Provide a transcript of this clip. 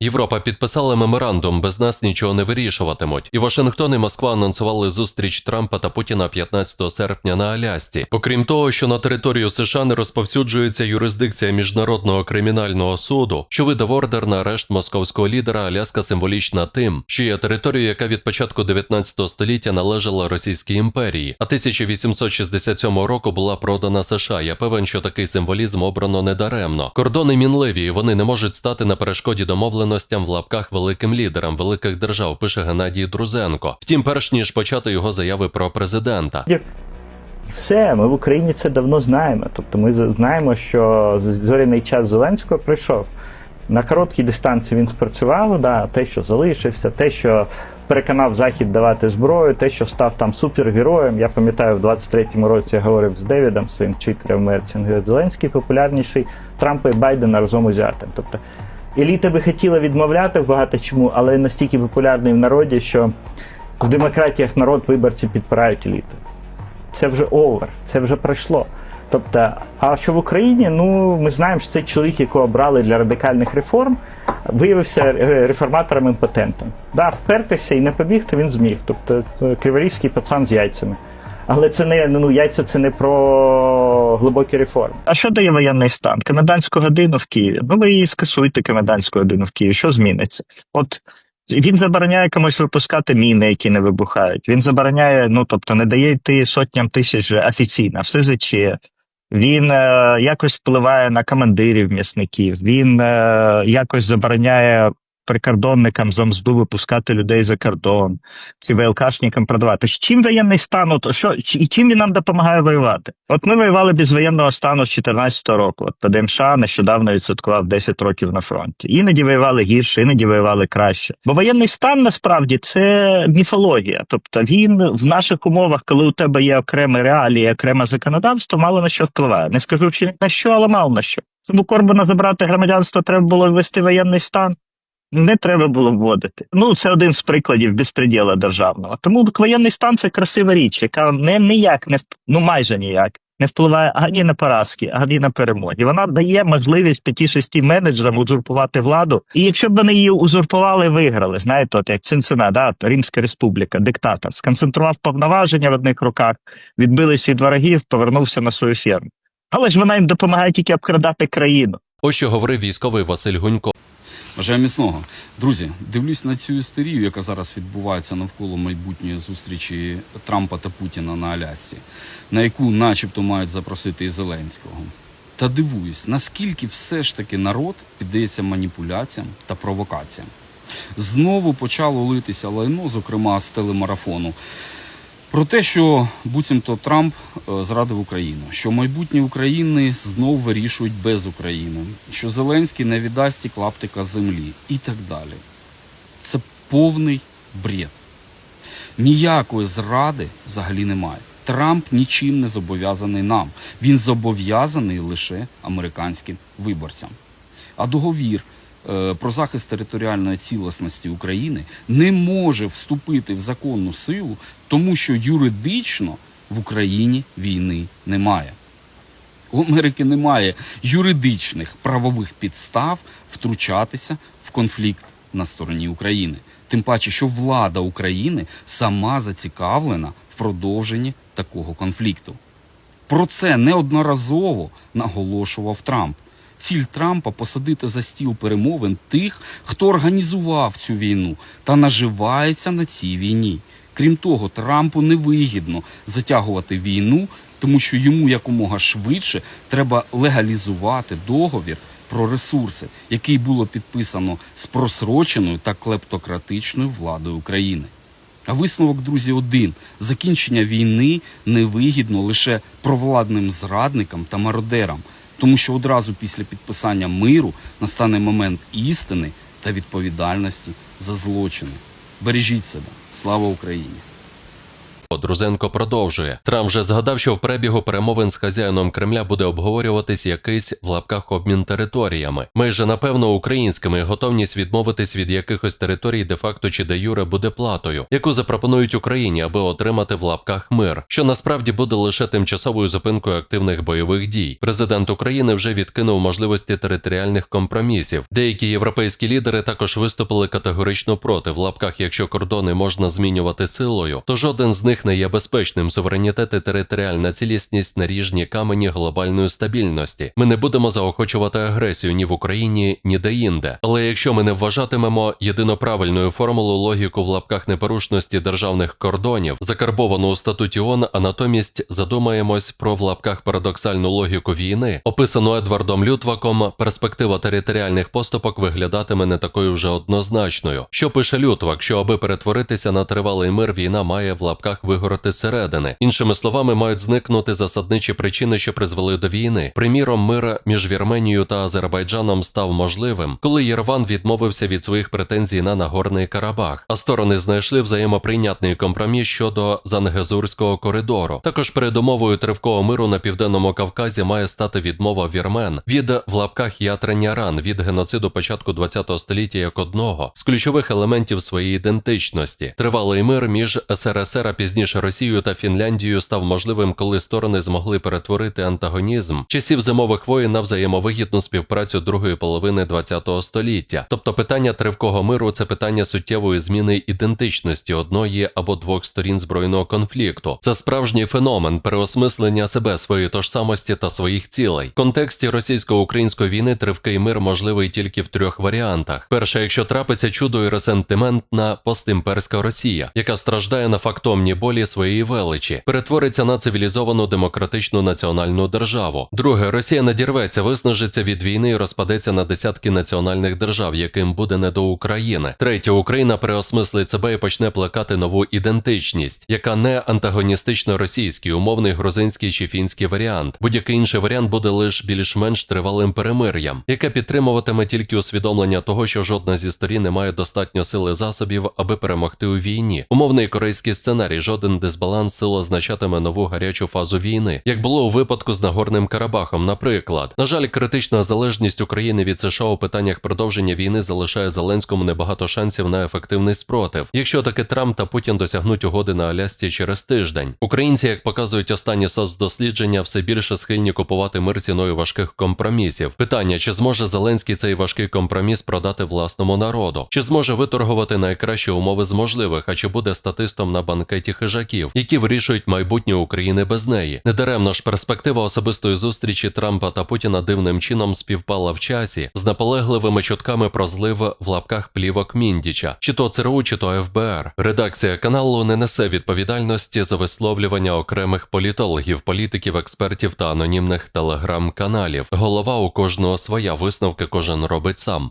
Європа підписала меморандум, без нас нічого не вирішуватимуть. І Вашингтон і Москва анонсували зустріч Трампа та Путіна 15 серпня на Алясці. Окрім того, що на територію США не розповсюджується юрисдикція міжнародного кримінального суду, що видав ордер на арешт московського лідера, Аляска символічна тим, що є територією, яка від початку 19 століття належала Російській імперії, а 1867 року була продана США. Я певен, що такий символізм обрано недаремно. Кордони мінливі, і вони не можуть стати на перешкоді домовленостям в лапках великим лідерам великих держав, пише Геннадій Друзенко. Втім, перш ніж почати його заяви про президента. Все, ми в Україні це давно знаємо. Тобто ми знаємо, що зоряний час Зеленського прийшов. На короткій дистанції він спрацював, да, те, що залишився, те, що переконав Захід давати зброю, те, що став там супергероєм. Я пам'ятаю, в 23-му році я говорив з Девідом, своїм вчителем Мерцін, говорить, Зеленський популярніший Трампа і Байдена разом узятим. Тобто еліта би хотіла відмовляти в багато чому, але настільки популярний в народі, що в демократіях народ виборці підпирають еліту це вже овер, це вже пройшло. Тобто, а що в Україні, ну ми знаємо, що цей чоловік, якого обрали для радикальних реформ, виявився реформатором імпотентом. Да, впертися і не побігти він зміг. Тобто е, криворізький пацан з яйцями. Але це не ну яйця це не про глибокі реформи. А що дає воєнний стан? Комендантську годину в Києві. Ну ви її скасуєте комендантську годину в Києві. Що зміниться? От він забороняє комусь випускати міни, які не вибухають. Він забороняє, ну тобто, не дає йти сотням тисяч офіційно, все СЗЧ. Він е, якось впливає на командирів м'ясників. Він е, якось забороняє прикордонникам з ОМСДУ випускати людей за кордон, ці ВЛКшникам продавати. Чим воєнний стан? От, що, і чим він нам допомагає воювати? От ми воювали без воєнного стану з 14 року. От ПДМШ нещодавно відсвяткував 10 років на фронті. Іноді воювали гірше, іноді воювали краще. Бо воєнний стан насправді це міфологія. Тобто він в наших умовах, коли у тебе є окремі реалії, окреме законодавство, мало на що впливає. Не скажу на що, але мало на що. Щоб у Корбана забрати громадянство, треба було ввести воєнний стан. Не треба було вводити. Ну, це один з прикладів безпреділа державного. Тому воєнний стан це красива річ, яка не ніяк не ну майже ніяк не впливає ані на поразки, ані на перемоги. Вона дає можливість 5-6 менеджерам узурпувати владу. І якщо б вони її узурпували, виграли. Знаєте, от як Цинцина, да, Римська республіка, диктатор, сконцентрував повноваження в одних руках, відбились від ворогів, повернувся на свою ферму. Але ж вона їм допомагає тільки обкрадати країну. Ось що говорив військовий Василь Гунько. Бажаю міцного. Друзі, дивлюсь на цю істерію, яка зараз відбувається навколо майбутньої зустрічі Трампа та Путіна на Алясці, на яку начебто мають запросити і Зеленського. Та дивуюсь, наскільки все ж таки народ піддається маніпуляціям та провокаціям. Знову почало литися лайно, зокрема з телемарафону. Про те, що буцімто Трамп е, зрадив Україну, що майбутнє України знов вирішують без України, що Зеленський не віддасть і клаптика землі і так далі. Це повний бред. Ніякої зради взагалі немає. Трамп нічим не зобов'язаний нам. Він зобов'язаний лише американським виборцям. А договір про захист територіальної цілісності України не може вступити в законну силу, тому що юридично в Україні війни немає. У Америки немає юридичних правових підстав втручатися в конфлікт на стороні України. Тим паче, що влада України сама зацікавлена в продовженні такого конфлікту. Про це неодноразово наголошував Трамп. Ціль Трампа посадити за стіл перемовин тих, хто організував цю війну та наживається на цій війні. Крім того, Трампу невигідно затягувати війну, тому що йому якомога швидше треба легалізувати договір про ресурси, який було підписано з просроченою та клептократичною владою України. А висновок, друзі, один: закінчення війни невигідно лише провладним зрадникам та мародерам, тому що одразу після підписання миру настане момент істини та відповідальності за злочини. Бережіть себе, слава Україні! Друзенко продовжує. Трамп вже згадав, що в перебігу перемовин з хазяїном Кремля буде обговорюватись якийсь в лапках обмін територіями. Майже напевно українськими готовність відмовитись від якихось територій де-факто чи де юре буде платою, яку запропонують Україні, аби отримати в лапках мир, що насправді буде лише тимчасовою зупинкою активних бойових дій. Президент України вже відкинув можливості територіальних компромісів. Деякі європейські лідери також виступили категорично проти в лапках, якщо кордони можна змінювати силою, то жоден з них не є безпечним. Суверенітет і територіальна цілісність наріжні камені глобальної стабільності. Ми не будемо заохочувати агресію ні в Україні, ні де-інде. Але якщо ми не вважатимемо єдиноправильною формулу логіку в лапках непорушності державних кордонів, закарбовану у статуті ООН, а натомість задумаємось про в лапках парадоксальну логіку війни, описану Едвардом Лютваком, перспектива територіальних поступок виглядатиме не такою вже однозначною. Що пише Лютвак, що аби перетворитися на тривалий мир, війна має в лапках вигорати зсередини. Іншими словами, мають зникнути засадничі причини, що призвели до війни. Приміром, мир між Вірменією та Азербайджаном став можливим, коли Єрван відмовився від своїх претензій на Нагорний Карабах, а сторони знайшли взаємоприйнятний компроміс щодо Зангезурського коридору. Також передумовою тривкого миру на південному Кавказі має стати відмова вірмен від в лапках ятрення ран від геноциду початку ХХ століття як одного з ключових елементів своєї ідентичності. Тривалий мир між СРСР, а пізніше Росією та Фінляндією став можливим, коли сторони змогли перетворити антагонізм часів зимових воєн на взаємовигідну співпрацю другої половини ХХ століття. Тобто питання тривкого миру це питання суттєвої зміни ідентичності одної або двох сторін збройного конфлікту. Це справжній феномен переосмислення себе, своєї тожсамості та своїх цілей. В контексті російсько-української війни тривкий мир можливий тільки в трьох варіантах: перше, якщо трапиться чудо і ресентиментна постімперська Росія, яка страждає на фактомні болі своєї величі, перетвориться на цивілізовану демократичну національну державу. Друге, Росія надірветься, виснажиться від війни і розпадеться на десятки національних держав, яким буде не до України. Третє, Україна переосмислить себе і почне плекати нову ідентичність, яка не антагоністично російський, умовний грузинський чи фінський варіант. Будь-який інший варіант буде лише більш-менш тривалим перемир'ям, яке підтримуватиме тільки усвідомлення того, що жодна зі сторін не має достатньо сили засобів, аби перемогти у війні. Умовний корейський сценарій, жоден дисбаланс сил означатиме нову гарячу фазу війни, як було у випадку з Нагорним Карабахом. Наприклад, на жаль, критична залежність України від США у питаннях продовження війни залишає Зеленському небагато шансів на ефективний спротив, якщо таки Трамп та Путін досягнуть угоди на Алясці через тиждень. Українці, як показують останні соцдослідження, все більше схильні купувати мир ціною важких компромісів. Питання: чи зможе Зеленський цей важкий компроміс продати власному народу? Чи зможе виторгувати найкращі умови з можливих? А чи буде статистом на банкеті хижаків, які вирішують майбутнє України без неї? Недаремно ж перспектива особистої зустрічі Трампа та Путіна дивним чином співпала в часі з наполегливими чутками про злив в лапках плівок Міндіча, чи то ЦРУ, чи то ФБР. Редакція каналу не несе відповідальності за висловлювання окремих політологів, політиків, експертів та анонімних телеграм-каналів. Голова у кожного своя висновки кожен робить сам.